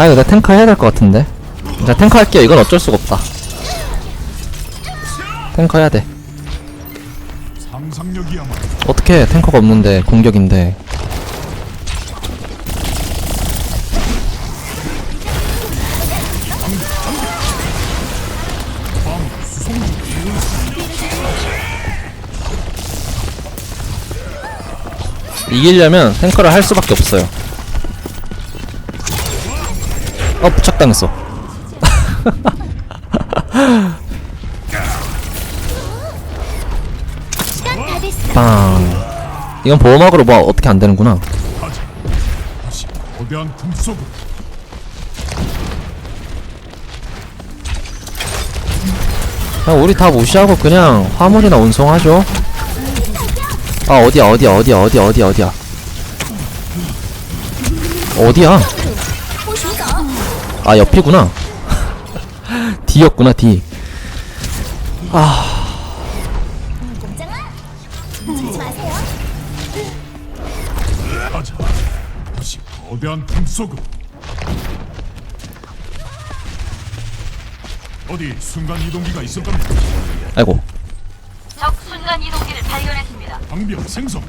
아 이거 내가 탱커 해야 될 것 같은데. 자 탱커 할게요. 이건 어쩔 수가 없다. 탱커 해야 돼. 어떻게 탱커가 없는데 공격인데. 이기려면 탱커를 할 수밖에 없어요 어 부착당했어. 빵 이건 보호막으로 뭐 어떻게 안 되는구나 하자 다시 거대한 틈 속으로 그냥 우리 다 무시하고 그냥 화물이나 운송하죠. 아 어디야 어디야 어디야 어디야 어디야 어디야 어디야? 아 옆이구나. D였구나 D. 꼼짝마. 움직이지 마세요. 하자 다시 거대한 틈 속으로 어디 순간 이동기가 있을 겁니다 아이고 적 순간 이동기를 발견했습니다. 방벽 생성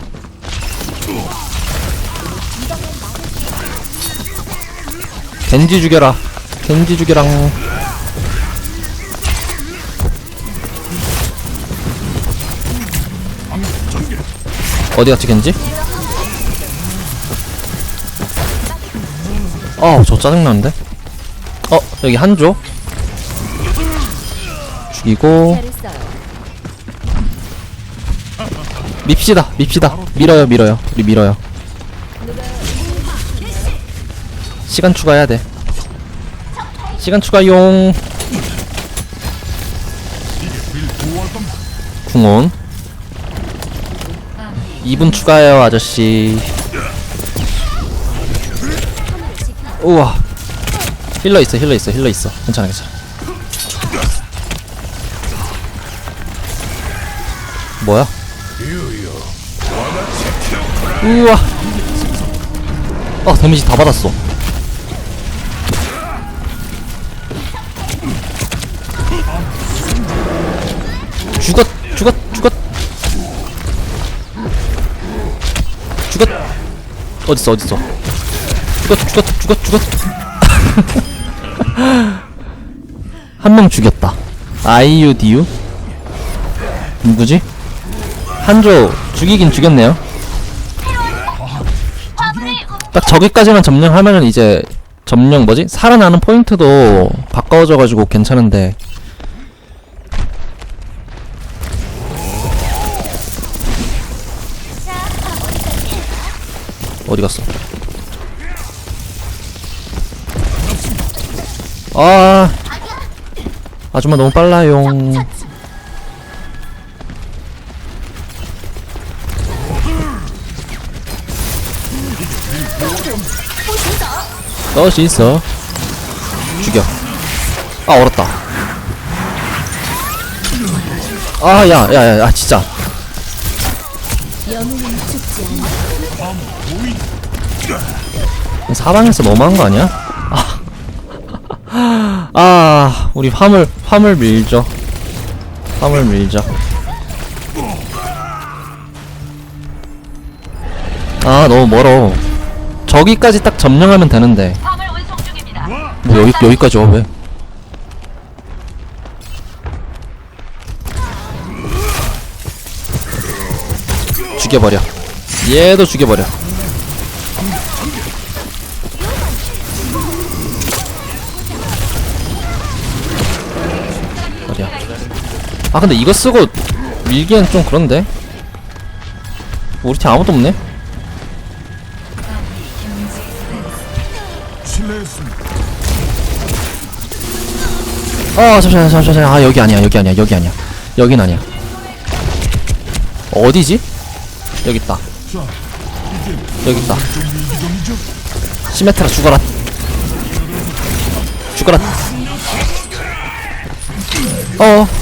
겐지 죽여라. 겐지 죽여랑. 방벽 전개 어디 갔지 겐지? 어저 짜증나는데? 어 여기 한조 죽이고. 밉시다 밉시다 밀어요 밀어요 우리 밀어요 시간 추가해야 돼. 시간 추가용. 궁온. 2분 추가해요 아저씨. 우와. 힐러 있어 힐러 있어 힐러 있어. 괜찮아 괜찮아. 뭐야? 우와. 아 데미지 다 받았어 죽었 죽었 죽었. 죽었. 어딨어 어딨어? 죽었 죽었 죽었 죽었. 한 명 죽였다. 아이유 디유? 누구지? 한조 죽이긴 죽였네요. 딱 저기까지만 점령하면은 이제 점령 뭐지? 살아나는 포인트도 바꿔져가지고 괜찮은데 어디 갔어? 아 아줌마 너무 빨라요. 넣을 수 있어. 죽여. 아 얼었다. 아야야야 야, 진짜. 사방에서 너무한 거 아니야? 아, 아 우리 화물 화물 밀죠. 화물 밀죠. 아 너무 멀어. 저기까지 딱 점령하면 되는데. 뭐 여기 여기까지 와 왜? 죽여버려. 얘도 죽여버려. 아 근데 이거 쓰고 밀기엔 좀 그런데. 우리 팀 아무도 없네. 어 잠시만 잠시만 잠시만 아 여기 아니야 여기 아니야 여기 아니야. 여긴 아니야. 어디지? 여기 있다. 자 여기 있다. 시메트라 죽어라. 죽어라. 어. 너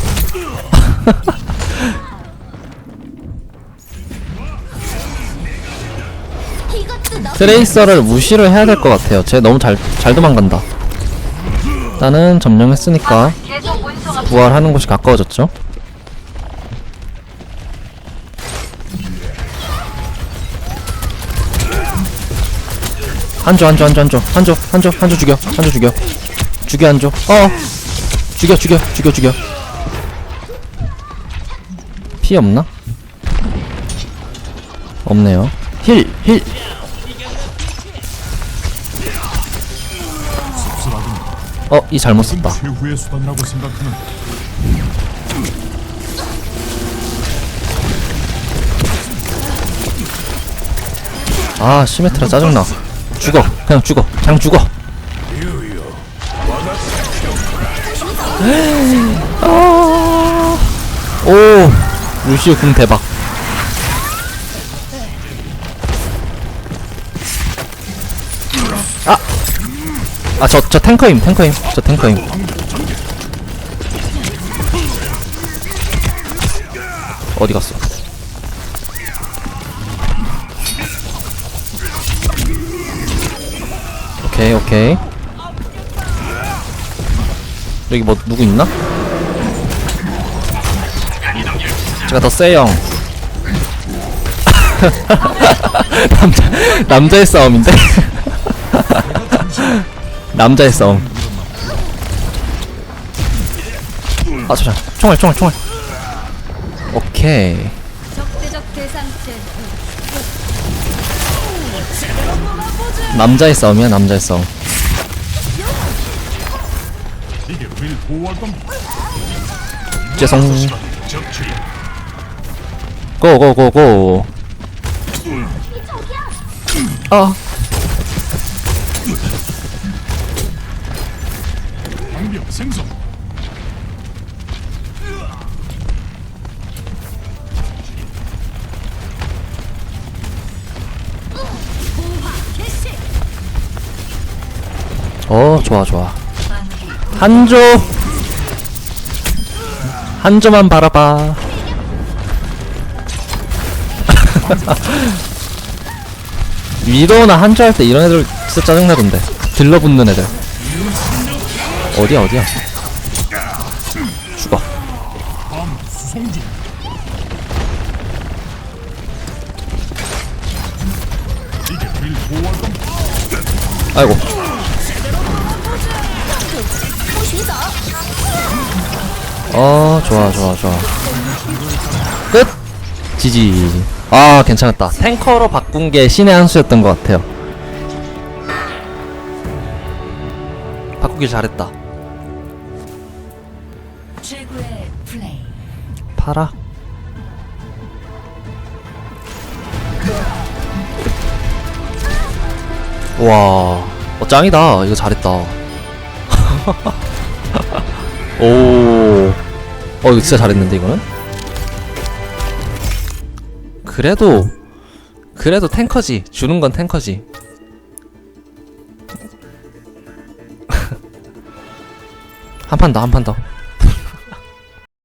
트레이서를 무시를 해야 될 것 같아요. 쟤 너무 잘, 잘 도망간다. 일단은 점령했으니까. 부활하는 곳이 가까워졌죠. 한조 한조 한조 한조 한조 한조 한조 죽여 한조 죽여 죽여 한조 어 죽여 죽여 죽여 죽여 피 없나? 없네요. 힐 힐. 어, 이 잘못 썼다. 아 시메트라 짜증나. 죽어. 그냥 죽어. 그냥 죽어. 아, 오 루시오 궁 대박. 아! 아 저 저 탱커임 탱커임. 저 탱커임. 어디 갔어? 오케이 오케이. 여기 뭐 누구 있나? 제가 더 세요 남자 남자의 싸움인데? 남자의 싸움. 아 잠깐 총알 총알 총알. 오케이. 남자의 싸움이야 남자의 싸움? 죄송 고고고고. 아 방병 생성 어 좋아 좋아. 한조 한조만 바라봐 위도나 한조 할때 이런 애들 진짜 짜증나던데. 들러붙는 애들. 어디야 어디야? 죽어? 아이고. 어 좋아 좋아 좋아. 끝. 지지 아 괜찮았다 탱커로 바꾼 게 신의 한 수였던 것 같아요 바꾸길 잘했다 최고의 플레이 팔아 와, 어, 짱이다. 이거 잘했다. 오, 어, 이거 진짜 잘했는데, 이거는? 그래도, 그래도 탱커지. 주는 건 탱커지. 한 판 더, 한 판 더.